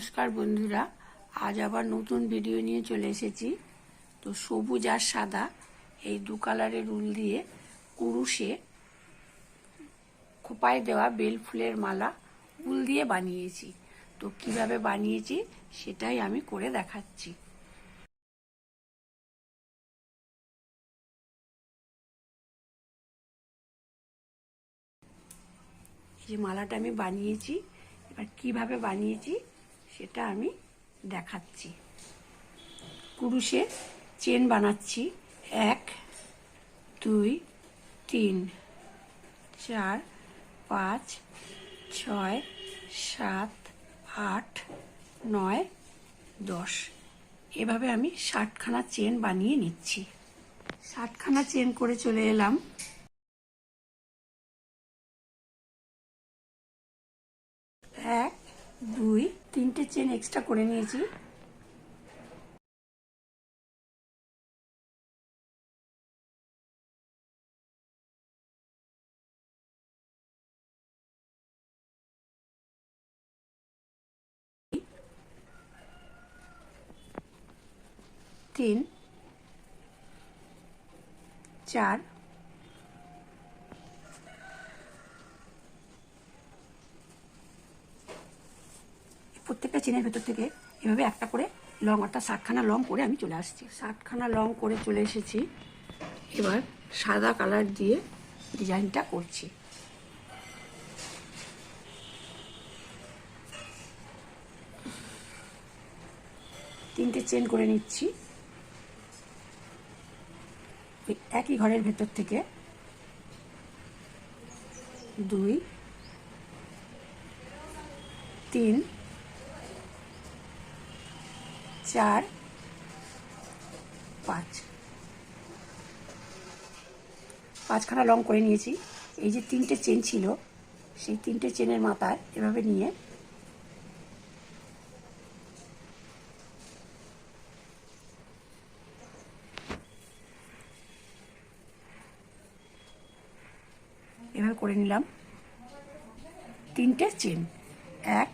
নমস্কার বন্ধুরা, আজ আবার নতুন ভিডিও নিয়ে চলে এসেছি। তো সবুজ আর সাদা, এই দু কালারের উল দিয়ে কুরুশে খোপায় দেওয়া বেল ফুলের মালা উল দিয়ে বানিয়েছি। তো কীভাবে বানিয়েছি সেটাই আমি করে দেখাচ্ছি। এই যে মালাটা আমি বানিয়েছি, এবার কীভাবে বানিয়েছি সেটা আমি দেখাচ্ছি। কুরুশে চেন বানাচ্ছি। এক, দুই, তিন, চার, পাঁচ, ছয়, সাত, আট, নয়, দশ। এভাবে আমি ষাটখানা চেন বানিয়ে নিচ্ছি। ষাটখানা চেন করে চলে এলাম। এক, দুই তিনটে চেন এক্সট্রা করে নিয়েছি। তিন চার প্রত্যেকটা চেনের ভেতর থেকে এভাবে একটা করে লং, অর্থাৎ ষাটখানা লং করে আমি চলে আসছি। ষাটখানা লং করে চলে এসেছি। এবার সাদা কালার দিয়ে ডিজাইনটা করছি। তিনটে চেন করে নিচ্ছি। একই ঘরের ভেতর থেকে দুই, তিন চার, পাঁচ। পাঁচখানা লং করে নিয়েছি। এই যে তিনটে চেন ছিল, সেই তিনটে চেনের মাথায় এভাবে নিয়ে এভাবে করে নিলাম। তিনটে চেন এক,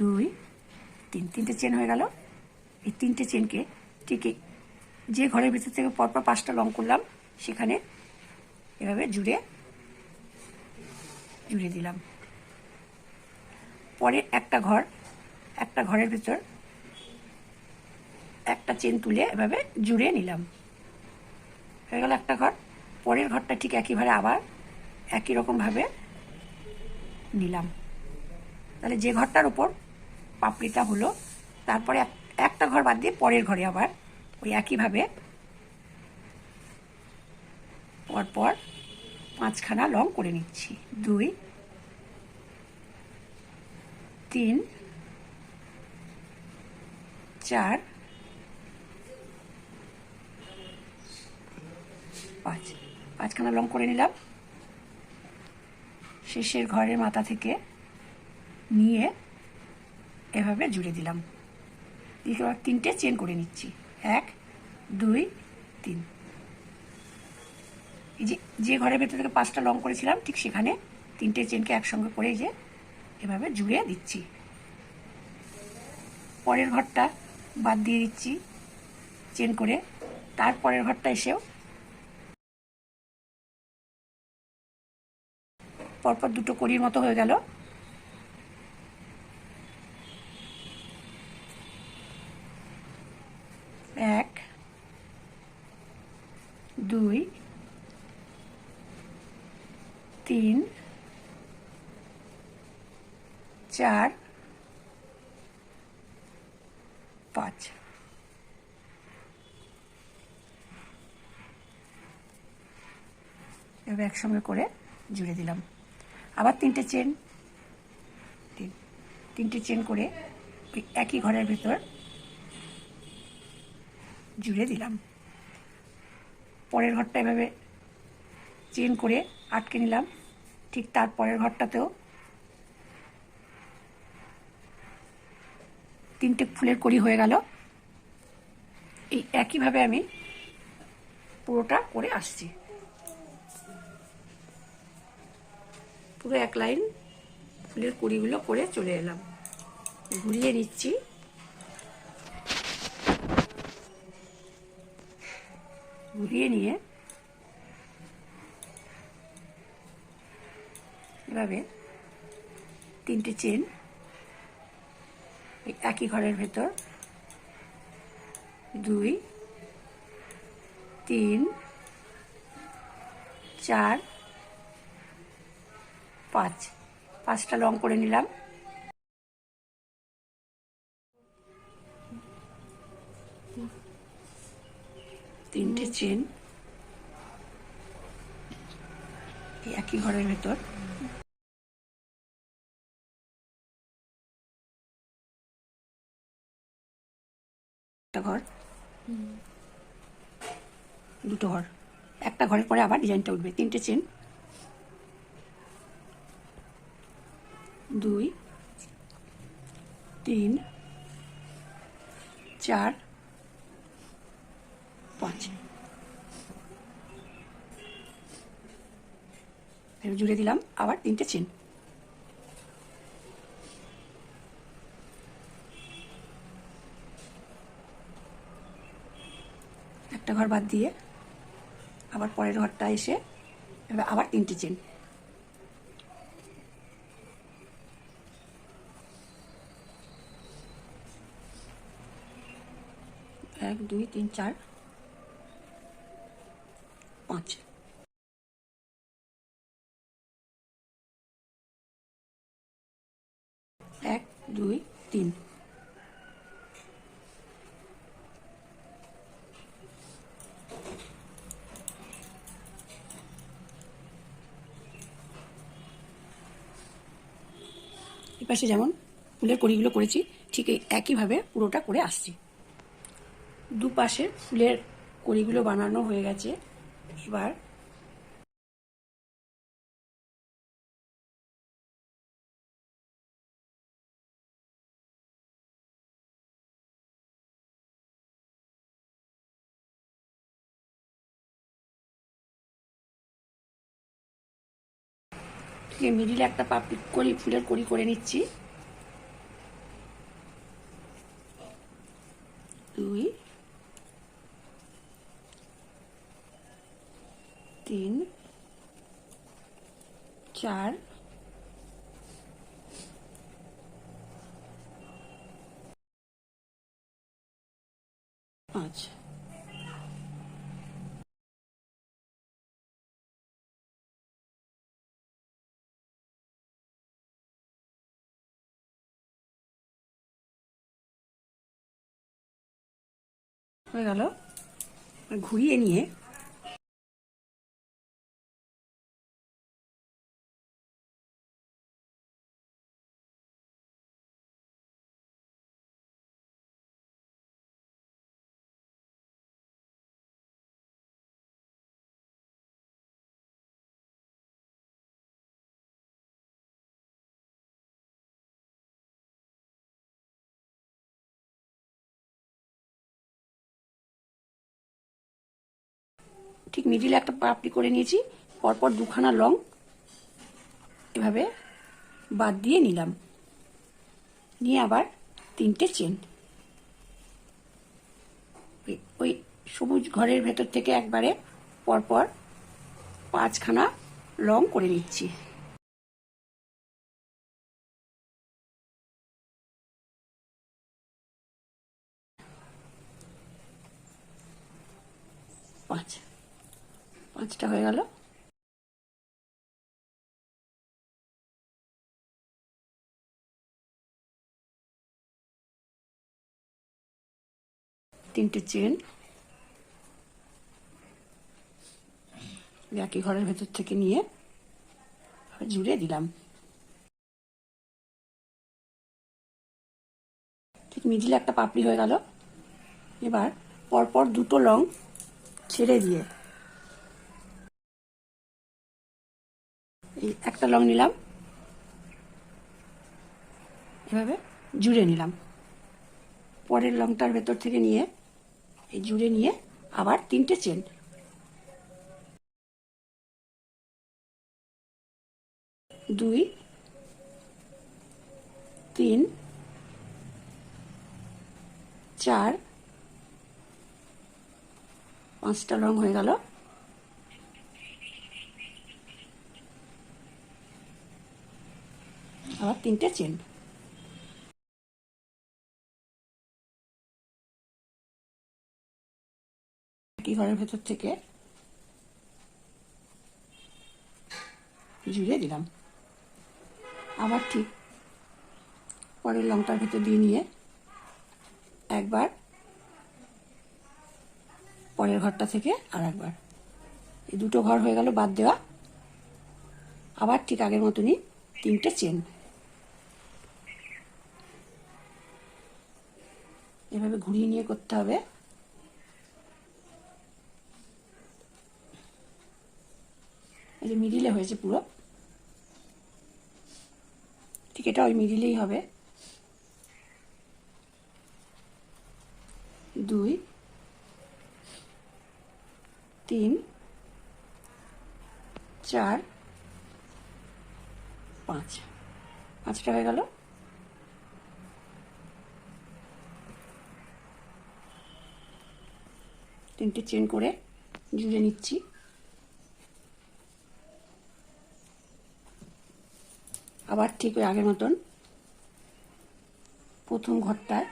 দুই, তিন। তিনটে চেন হয়ে গেল। এই তিনটে চেনকে ঠিক যে ঘরের ভিতর থেকে পরপর পাঁচটা লং করলাম, সেখানে এভাবে জুড়ে জুড়ে দিলাম। পরে একটা ঘর, একটা ঘরের ভিতর একটা চেন তুলে এভাবে জুড়ে নিলাম। হয়ে গেল একটা ঘর, পরের ঘরটা ঠিক একইভাবে আবার একই রকমভাবে নিলাম। তাহলে যে ঘরটার উপর পাপড়িটা হলো, তারপরে একটা ঘর বাদ দিয়ে পরের ঘরে আবার ওই একইভাবে পরপর পাঁচখানা লং করে নিচ্ছি। দুই, তিন, চার, পাঁচ। পাঁচখানা লং করে নিলাম। শেষের ঘরের মাথা থেকে নিয়ে এভাবে জুড়ে দিলাম। তিনটে চেন করে নিচ্ছি। এক, দুই, তিন। এই যে যে ঘরের ভেতর থেকে পাঁচটা লং করেছিলাম, ঠিক সেখানে তিনটে চেনকে একসঙ্গে করে যে, এভাবে জুড়ে দিচ্ছি। পরের ঘরটা বাদ দিয়ে দিচ্ছি, চেন করে। তারপরের ঘরটা এসেও পরপর দুটো কড়ির মতো হয়ে গেল এক দুই তিন, চার, পাঁচ। এবার একসঙ্গে করে জুড়ে দিলাম। আবার তিনটে চেন, তিন, তিনটে চেন করে একই ঘরের ভেতর জুড়ে দিলাম। পরের ঘরটা এভাবে চেন করে আটকে নিলাম। ঠিক তার পরের ঘরটাতেও। তিনটে ফুলের কড়ি হয়ে গেল। এই একইভাবে আমি পুরোটা করে আসছি। পুরো এক লাইন ফুলের কুড়িগুলো করে চলে এলাম। ঘুরিয়ে নিচ্ছি। ঘুরিয়ে নিয়ে এভাবে তিনটে চেন একই ঘরের ভেতর। দুই, তিন, চার, পাঁচ। পাঁচটা লং করে নিলাম। তিনটে চেন একই ঘরের ভেতর। একটা ঘর। দুটো ঘর। একটা ঘরের পরে আবার ডিজাইনটা উঠবে। তিনটে চেন। দুই তিন চার পাঁচ। জুড়ে দিলাম আবার তিনটে চেন। একটা ঘর বাদ দিয়ে আবার পরের ঘরটা এসে এবার আবার তিনটি চেন এক, দুই, তিন, চার, পাঁচ এক দুই তিন এপাশে যেমন ফুলের কড়িগুলো করেছি, ঠিক একইভাবে পুরোটা করে আসছি। দুপাশে ফুলের কড়িগুলো বানানো হয়ে গেছে। এবার মিডিলে একটা পাপড়ি করি ফুলের কড়ি করে নিচ্ছি। দুই তিন চার পাঁচ। হয়ে গেল। ঘুরিয়ে নিয়ে ঠিক মিডিলে একটা পাপড়ি করে নিয়েছি, পরপর দুখানা লং এভাবে বাদ দিয়ে নিলাম। নিয়ে আবার তিনটে চেন। ওই- সবুজ ঘরের ভেতর থেকে একবারে পরপর পাঁচখানা লং করে নিচ্ছি। পাঁচ। পাঁচটা হয়ে গেল। তিনটে চেন। একই ঘরের ভেতর থেকে নিয়ে জুড়ে দিলাম। ঠিক মিডিলে একটা পাপড়ি হয়ে গেল। এবার পরপর দুটো লং ছেড়ে দিয়ে এই একটা লং নিলাম। এভাবে? জুড়ে নিলাম। পরের লংটার ভেতর থেকে নিয়ে এই জুড়ে নিয়ে আবার তিনটে চেন। দুই তিন চার পাঁচটা রং হয়ে গেল। আবার তিনটে চেন। ঘরের ভেতর থেকে জুড়ে দিলাম। আবার ঠিক পরের লঙ্কার ভেতর দিয়ে নিয়ে একবার পরের ঘরটা থেকে আর একবার। এই দুটো ঘর হয়ে গেল বাদ দেওয়া। আবার ঠিক আগের মতনই তিনটে চেন। এভাবে ঘুরিয়ে নিয়ে করতে হবে। এই যে মিডিলে হয়েছে পুরো। ঠিক এটা ওই মিডিলেই হবে। দুই, তিন, চার, পাঁচ। পাঁচটা হয়ে গেল। তিনটে চেন করে জুড়ে নিচ্ছি। আবার ঠিক ওই আগের মতন প্রথম ঘরটায়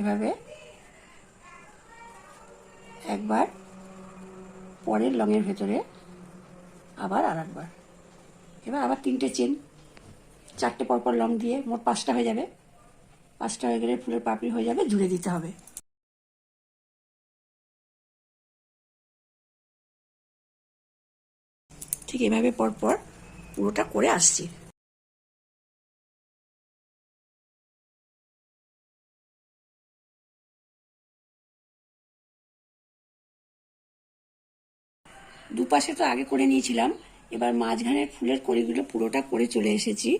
এভাবে একবার, পরের লঙের ভেতরে আবার আর একবার এবার আবার তিনটে চেন, চারটে পরপর লং দিয়ে মোট পাঁচটা হয়ে যাবে। পাঁচটা হয়ে গেলে ফুলের পাপড়ি হয়ে যাবে জুড়ে দিতে হবে। ঠিক এভাবে পরপর পুরোটা করে আসছি। দুপাশে তো আগে করে নিয়েছিলাম, এবার মাঝখানের ফুলের কড়িগুলো পুরোটা করে চলে এসেছি।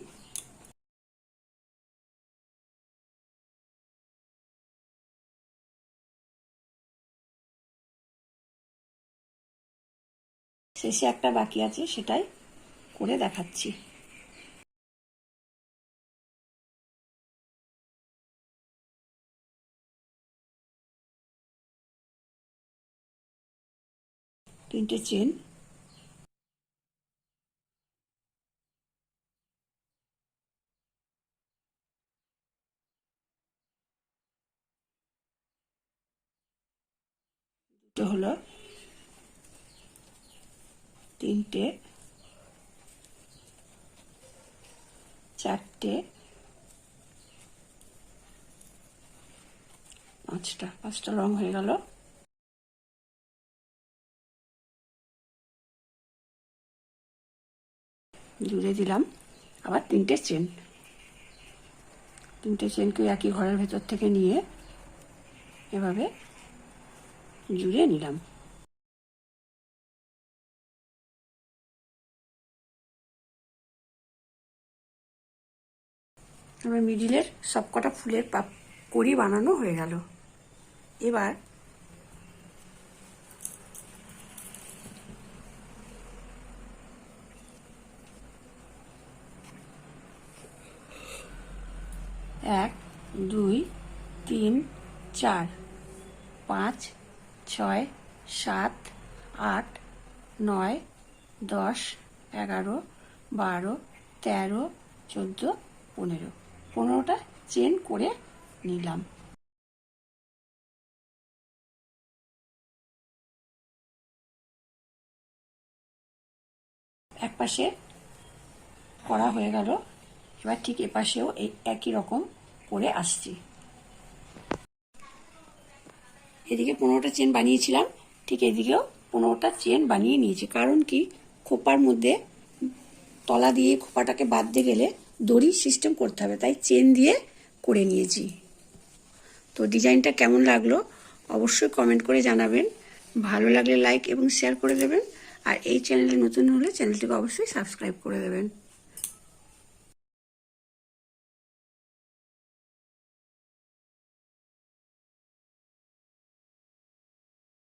শেষে একটা বাকি আছে সেটাই করে দেখাচ্ছি। তিনটে চেন। দুটো হলো তিনটে, চারটে, পাঁচটা পাঁচটা রং হয়ে গেল। জুড়ে দিলাম। আবার তিনটে চেন। তিনটে চেনকে একই ঘরের ভেতর থেকে নিয়ে এভাবে জুড়ে নিলাম। আমার মিডিলের সবকটা ফুলের পাপ কড়ি বানানো হয়ে গেল। এবার এক, দুই, তিন, চার, পাঁচ, ছয়, সাত, আট, নয়, দশ, এগারো, বারো, তেরো, চোদ্দ, পনেরো। পনেরোটা চেন করে নিলাম। এক পাশে করা হয়ে গেল। এবার ঠিক এপাশেও এই একই রকম করে আসছি। এদিকে পনেরোটা চেন বানিয়েছিলাম, ঠিক এদিকেও পনেরোটা চেন বানিয়ে নিয়েছি। কারণ কি? খোপার মধ্যে তলা দিয়ে খোপাটাকে বাঁধতে গেলে দড়ি সিস্টেম করতে হবে, তাই চেন দিয়ে করে নিয়েছি। তো ডিজাইনটা কেমন লাগল অবশ্যই কমেন্ট করে জানাবেন। ভালো লাগলে লাইক এবং শেয়ার করে দেবেন। আর এই চ্যানেলে নতুন হলে চ্যানেলটিকে অবশ্যই সাবস্ক্রাইব করে দেবেন।